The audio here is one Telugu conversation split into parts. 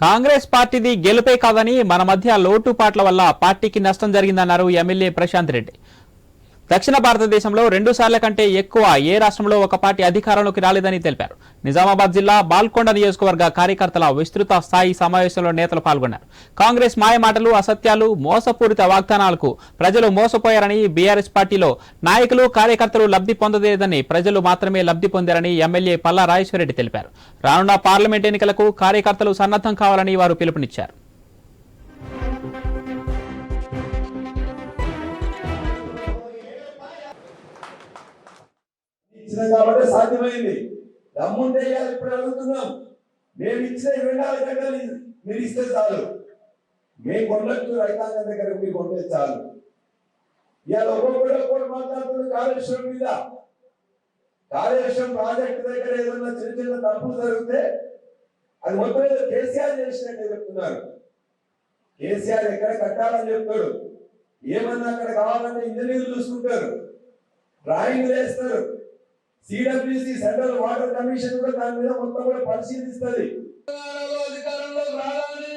కాంగ్రెస్ పార్టీది గెలుపే కాదని మన మధ్య లోటుపాట్ల వల్ల పార్టీకి నష్టం జరిగిందన్నారు ఎమ్మెల్యే ప్రశాంత్ రెడ్డి. దక్షిణ భారతదేశంలో రెండు సార్ల కంటే ఎక్కువ ఏ రాష్ట్రంలో ఒక పార్టీ అధికారంలోకి రాలేదని తెలిపారు. నిజామాబాద్ జిల్లా బాల్కొండ నియోజకవర్గ కార్యకర్తల విస్తృత స్థాయి సమావేశంలో నేతలు పాల్గొన్నారు. కాంగ్రెస్ మాయమాటలు అసత్యాలు మోసపూరిత వాగ్దానాలకు ప్రజలు మోసపోయారని బీఆర్ఎస్ పార్టీలో నాయకులు కార్యకర్తలు లబ్ధి పొందలేదని ప్రజలు మాత్రమే లబ్ధి పొందారని ఎమ్మెల్యే పల్లా రాజేశ్వరరెడ్డి తెలిపారు. రానున్న పార్లమెంట్ ఎన్నికలకు కార్యకర్తలు సన్నద్ధం కావాలని వారు పిలుపునిచ్చారు. ఇచ్చినాం కాబట్టి సాధ్యమైంది. దమ్ముంటే ఇప్పుడు అడుగుతున్నాం. మేము ఇచ్చిన ఇరవై నాలుగు మీరు ఇస్తే చాలు. మేము కొనొచ్చు రైతాంగం దగ్గర మీరు కొంటే చాలు. ఇవాళ ఒక్కొక్కరు ఒక్కొక్కరు మాట్లాడుతున్న కాళేశ్వరం మీద. కాళేశ్వరం ప్రాజెక్టు దగ్గర ఏదన్నా చిన్న చిన్న తప్పులు జరిగితే అది మొత్తం ఏదో కేసీఆర్ చేసినట్టు చెప్తున్నారు. కేసీఆర్ ఎక్కడ కట్టాలని చెప్తాడు. ఏమన్నా అక్కడ కావాలంటే ఇంజనీర్లు చూసుకుంటారు. డ్రాయింగ్ వేస్తారు. సిడబ్ల్యూసి సెంట్రల్ వాటర్ కమిషన్ కూడా దాని మీద మొత్తం కూడా పరిశీలిస్తుంది. తెలంగాణలో అధికారంలో రాగానే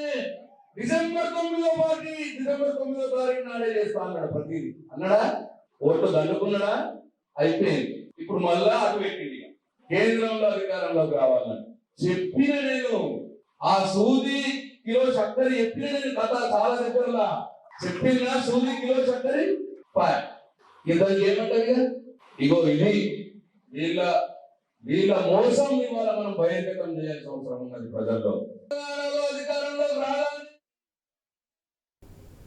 డిసెంబర్ తొమ్మిదో పార్టీ డిసెంబర్ తొమ్మిదో తారీఖు నాడే చేస్తా అన్నాడు ప్రతిదీ. అన్నాడా? ఓట్లు దండుకున్నాడా అయిపోయింది. ఇప్పుడు మళ్ళా అటు పెట్టింది. కేంద్రంలో అధికారంలోకి రావాలని చెప్పిన నేను ఆ సూది కిలో చక్కెర చెప్పిన నేను కథ చాలా దగ్గరలా. చెప్పిన సూది కిలో చక్కెర పాయ్ ఏమంటారు ఇగో ఇది. వీళ్ళ వీళ్ళ మోసం ఇవాళ మనం బహిర్గతం చేయాల్సిన అవసరం ఉన్నది ప్రజల్లో.